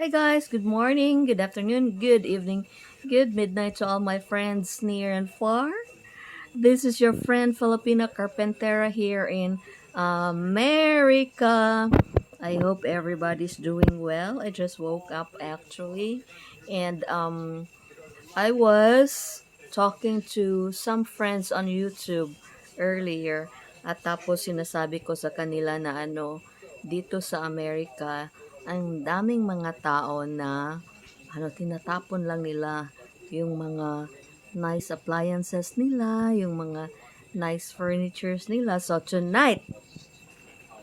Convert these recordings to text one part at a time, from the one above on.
Hi guys, good morning, good afternoon, good evening, good midnight to all my friends near and far. This is your friend Filipina Carpentera here in America. I hope everybody's doing well. I just woke up actually and um I was talking to some friends on YouTube earlier at tapos sinasabi ko sa kanila na ano dito sa Amerika ang daming mga tao na ano tinatapon lang nila yung mga nice appliances nila, yung mga nice furnitures nila. So tonight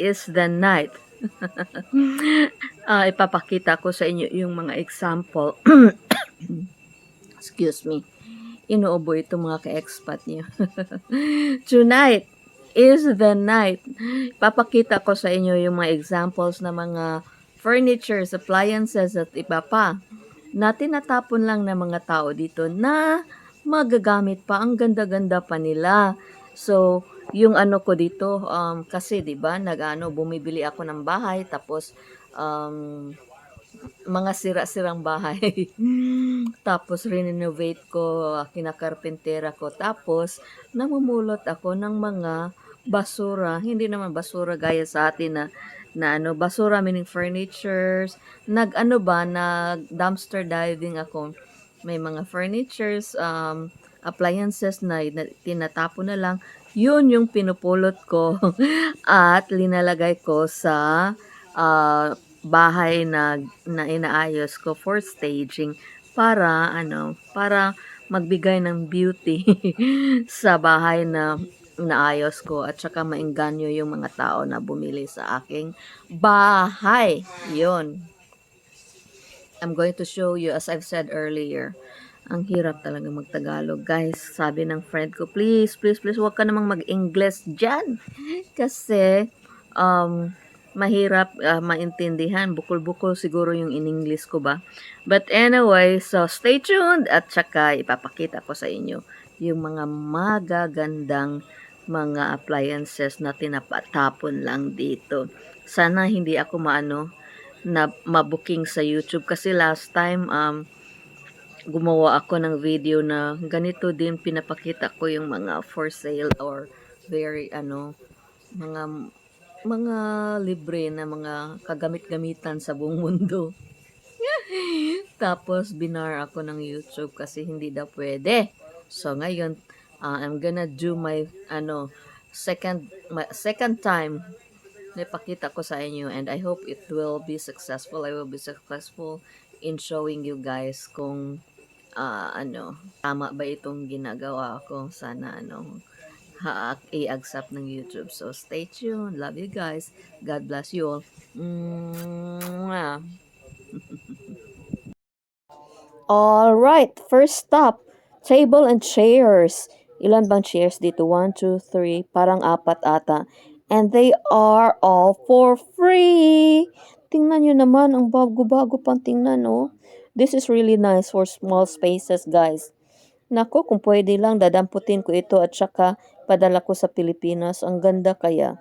is the night. Ah, ipapakita ko sa inyo yung mga example. Excuse me. Inuubo ito mga ka-expat niyo. Tonight is the night. Papakita ko sa inyo yung mga examples na mga furnitures, appliances at iba pa na tinatapon lang ng mga tao dito na magagamit pa. Ang ganda-ganda pa nila. So, yung ano ko dito, um, kasi 'di ba nag-ano, bumibili ako ng bahay tapos um, mga sira-sirang bahay. tapos renovate ko, kinakarpentera ko. Tapos namumulot ako ng mga basura. Hindi naman basura gaya sa atin na na ano, basura meaning furnitures. Nag ano ba, nag dumpster diving ako. May mga furnitures, um, appliances na, na tinatapon na lang. Yun yung pinupulot ko at linalagay ko sa ah, bahay na, na inaayos ko for staging para ano, para magbigay ng beauty sa bahay na naayos ko at saka maengganyo yung mga tao na bumili sa aking bahay. Yun. I'm going to show you as I've said earlier. Ang hirap talaga magtagalog. Guys, sabi ng friend ko, please, please, please, huwag ka namang mag-English dyan. Kasi, um, mahirap ah, maintindihan. Bukol-bukol siguro yung in-English ko ba. But anyway, so stay tuned at saka ipapakita ko sa inyo yung mga magagandang mga appliances na tinapatapon lang dito. Sana hindi ako maano na mabuking sa YouTube kasi last time um gumawa ako ng video na ganito din pinapakita ko yung mga for sale or very ano mga mga libre na mga kagamit-gamitan sa buong mundo. Tapos binar ako ng YouTube kasi hindi daw pwede. So ngayon uh, I'm gonna do my ano second my second time na ipakita ko sa inyo and I hope it will be successful. I will be successful in showing you guys kung ah, ano tama ba itong ginagawa ko. Sana ano ha i-accept ng YouTube. So stay tuned. Love you guys. God bless you all. All right, first stop, table and chairs. Ilan bang chairs dito? One, two, three, parang apat ata. And they are all for free. Tingnan nyo naman, ang bago-bago pang tingnan, oh. This is really nice for small spaces, guys. Nako, kung pwede lang, dadamputin ko ito at saka padala ko sa Pilipinas. Ang ganda kaya.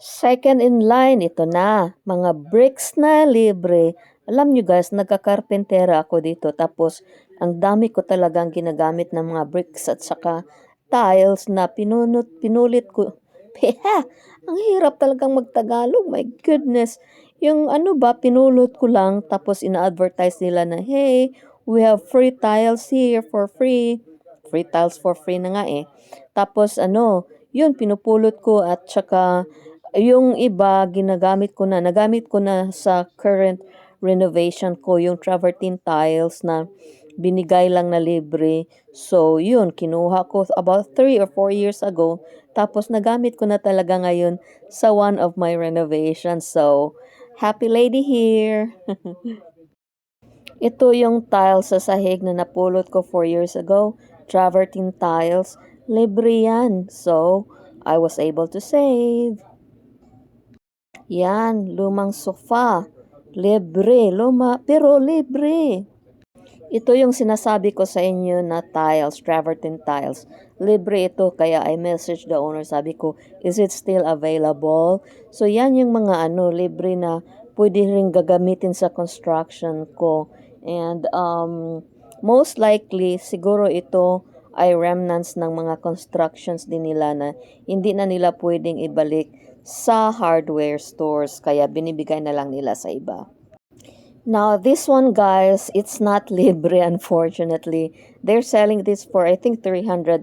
Second in line, ito na. Mga bricks na libre. Alam nyo guys, nagkakarpentera ako dito. Tapos, ang dami ko talagang ginagamit ng mga bricks at saka tiles na pinunot, pinulit ko. Peha! Ang hirap talagang magtagalog. My goodness. Yung ano ba, pinulot ko lang. Tapos, ina-advertise nila na, hey, we have free tiles here for free. Free tiles for free na nga eh. Tapos, ano, yun, pinupulot ko at saka yung iba, ginagamit ko na. Nagamit ko na sa current renovation ko yung travertine tiles na binigay lang na libre. So, yun, kinuha ko about 3 or 4 years ago. Tapos, nagamit ko na talaga ngayon sa one of my renovations. So, happy lady here! Ito yung tiles sa sahig na napulot ko 4 years ago. Travertine tiles. Libre yan. So, I was able to save. Yan, lumang sofa. Libre, luma, pero libre. Ito yung sinasabi ko sa inyo na tiles, travertine tiles. Libre ito, kaya I message the owner. Sabi ko, is it still available? So, yan yung mga ano, libre na pwede rin gagamitin sa construction ko. And um, most likely, siguro ito ay remnants ng mga constructions din nila na hindi na nila pwedeng ibalik sa hardware stores kaya binibigay na lang nila sa iba. Now, this one, guys, it's not libre, unfortunately. They're selling this for, I think, $300.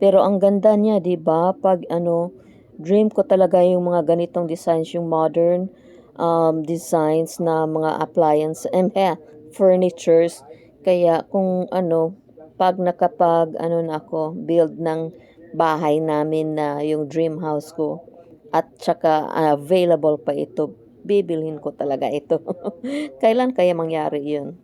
Pero ang ganda niya, di ba? Pag, ano, dream ko talaga yung mga ganitong designs, yung modern um, designs na mga appliance, eh, eh, furnitures. Kaya, kung, ano, pag nakapag, ano na ako, build ng bahay namin na yung dream house ko, at saka uh, available pa ito bibilhin ko talaga ito. Kailan kaya mangyari yun?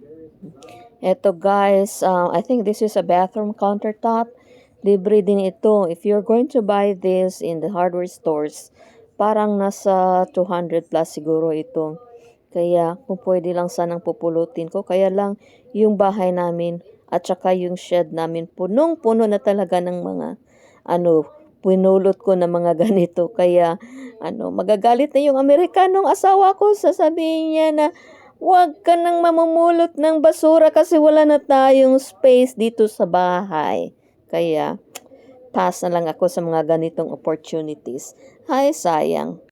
Ito guys, uh, I think this is a bathroom countertop. Libre din ito. If you're going to buy this in the hardware stores, parang nasa 200 plus siguro ito. Kaya kung pwede lang sanang pupulutin ko. Kaya lang yung bahay namin at saka yung shed namin punong-puno na talaga ng mga ano, pinulot ko ng mga ganito. Kaya, ano, magagalit na yung Amerikanong asawa ko. Sasabihin niya na, huwag ka nang mamumulot ng basura kasi wala na tayong space dito sa bahay. Kaya, pass na lang ako sa mga ganitong opportunities. Ay, sayang.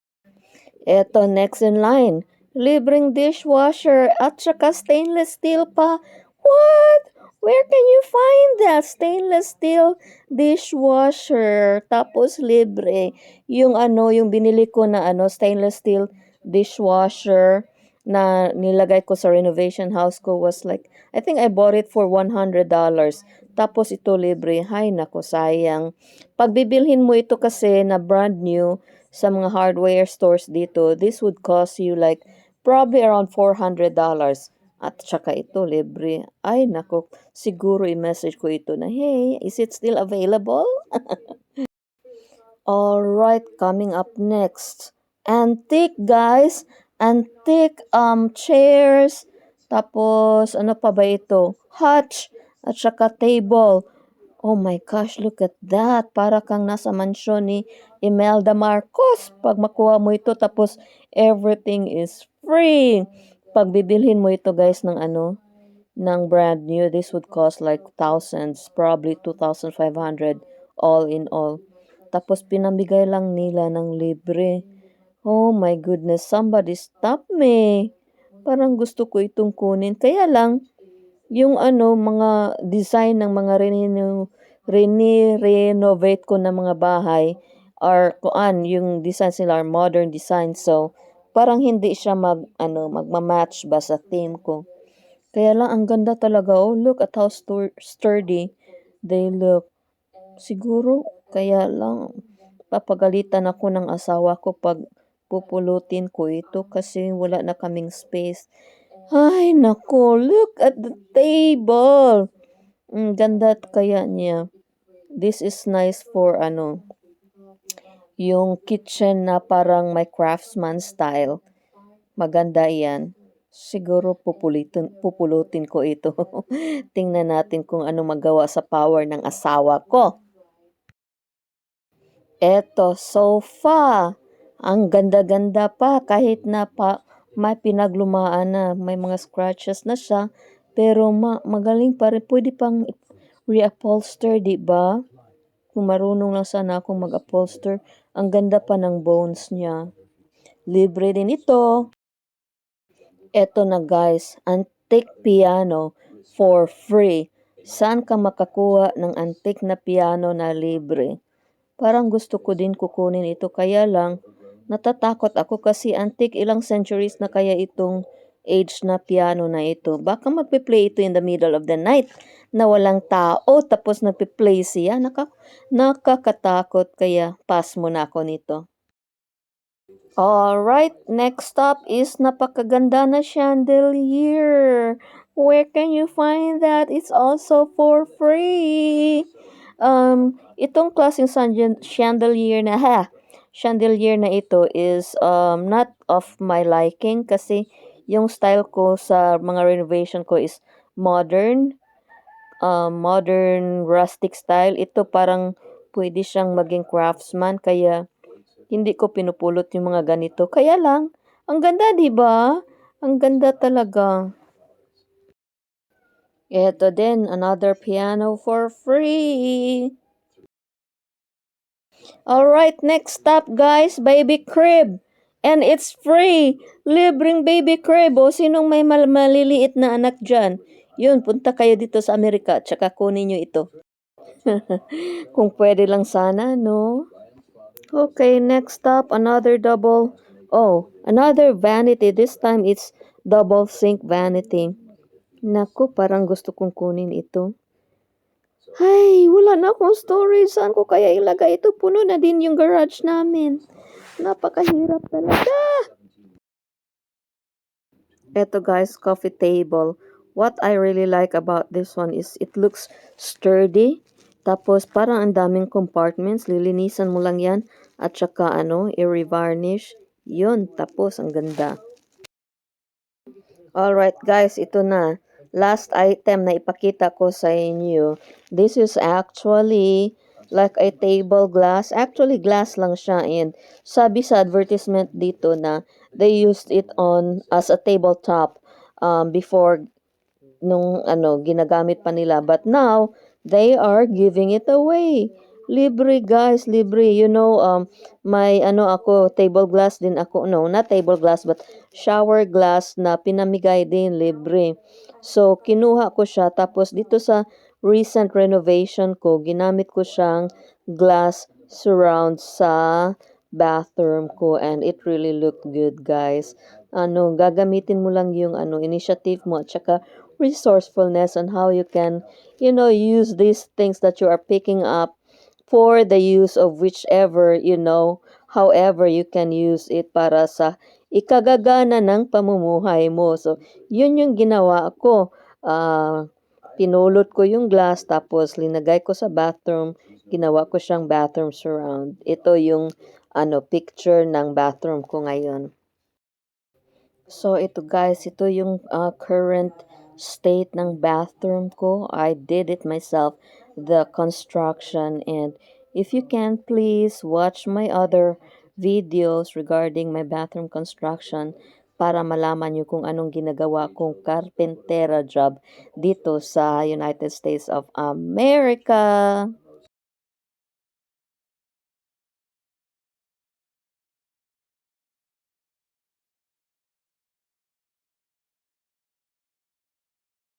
Eto, next in line. Libreng dishwasher at saka stainless steel pa. What? Where can you find that stainless steel dishwasher? Tapos libre. Yung ano, yung binili ko na ano, stainless steel dishwasher na nilagay ko sa renovation house ko was like, I think I bought it for $100. Tapos ito libre. Hay, nako, sayang. Pag bibilhin mo ito kasi na brand new sa mga hardware stores dito, this would cost you like probably around $400. At saka ito, libre. Ay, nako, siguro i-message ko ito na, hey, is it still available? Alright, coming up next. Antique, guys. Antique um, chairs. Tapos, ano pa ba ito? Hutch. At saka table. Oh my gosh, look at that. Para kang nasa mansyon ni Imelda Marcos. Pag makuha mo ito, tapos everything is free. Pag bibilhin mo ito guys ng ano, ng brand new, this would cost like thousands, probably 2,500 all in all. Tapos pinamigay lang nila ng libre. Oh my goodness, somebody stop me. Parang gusto ko itong kunin. Kaya lang, yung ano, mga design ng mga reno, rene, renovate ko na mga bahay are kuan, yung designs nila are modern design. So, parang hindi siya mag, ano, magmamatch ba sa theme ko. Kaya lang, ang ganda talaga. Oh, look at how stur- sturdy they look. Siguro, kaya lang, papagalitan ako ng asawa ko pag pupulutin ko ito kasi wala na kaming space. Ay, nako, look at the table. Ang ganda kaya niya. This is nice for ano, yung kitchen na parang may craftsman style. Maganda yan. Siguro pupulitin, pupulutin ko ito. Tingnan natin kung ano magawa sa power ng asawa ko. Eto, sofa. Ang ganda-ganda pa kahit na pa may pinaglumaan na, may mga scratches na siya, pero ma magaling pa rin. Pwede pang reupholster, di ba? Kung marunong lang sana akong mag-upholster, ang ganda pa ng bones niya. Libre din ito. Eto na guys, antique piano for free. Saan ka makakuha ng antique na piano na libre? Parang gusto ko din kukunin ito kaya lang natatakot ako kasi antique ilang centuries na kaya itong age na piano na ito. Baka magpe-play ito in the middle of the night na walang tao tapos nagpe-play siya. Naka, nakakatakot kaya pass mo na ako nito. Alright, next up is napakaganda na chandelier. Where can you find that? It's also for free. Um, itong klaseng chandelier na ha, chandelier na ito is um, not of my liking kasi yung style ko sa mga renovation ko is modern, um, modern rustic style. Ito parang pwede siyang maging craftsman kaya hindi ko pinupulot yung mga ganito. Kaya lang, Ang ganda, di ba? Ang ganda talaga. Ito din, another piano for free. Alright, next stop guys, baby crib. And it's free. Libreng baby crib. O, sinong may mal- maliliit na anak dyan? Yun, punta kayo dito sa Amerika, tsaka kunin nyo ito. Kung pwede lang sana, no? Okay, next stop, another double. Oh, another vanity. This time it's double sink vanity. Naku, parang gusto kong kunin ito. Ay, wala na akong storage. Saan ko kaya ilagay ito? Puno na din yung garage namin. Napakahirap talaga. Ito guys, coffee table. What I really like about this one is it looks sturdy. Tapos parang ang daming compartments. Lilinisan mo lang yan. At saka ano, i-revarnish. Yun, tapos ang ganda. Alright guys, ito na. Last item na ipakita ko sa inyo. This is actually like a table glass. Actually, glass lang siya. And sabi sa advertisement dito na they used it on as a tabletop um, before nung ano, ginagamit pa nila. But now, they are giving it away. Libre guys, libre. You know, um, may ano ako, table glass din ako. No, not table glass, but shower glass na pinamigay din, libre. So, kinuha ko siya. Tapos, dito sa recent renovation ko, ginamit ko siyang glass surround sa bathroom ko. And it really looked good, guys. Ano, gagamitin mo lang yung ano, initiative mo at saka resourcefulness on how you can, you know, use these things that you are picking up for the use of whichever, you know, however you can use it para sa ikagagana ng pamumuhay mo. So, yun yung ginawa ko. Ah, pinulot ko yung glass tapos linagay ko sa bathroom. Ginawa ko siyang bathroom surround. Ito yung ano picture ng bathroom ko ngayon. So ito guys, ito yung uh, current state ng bathroom ko. I did it myself, the construction and if you can please watch my other videos regarding my bathroom construction para malaman nyo kung anong ginagawa kong carpentera job dito sa United States of America.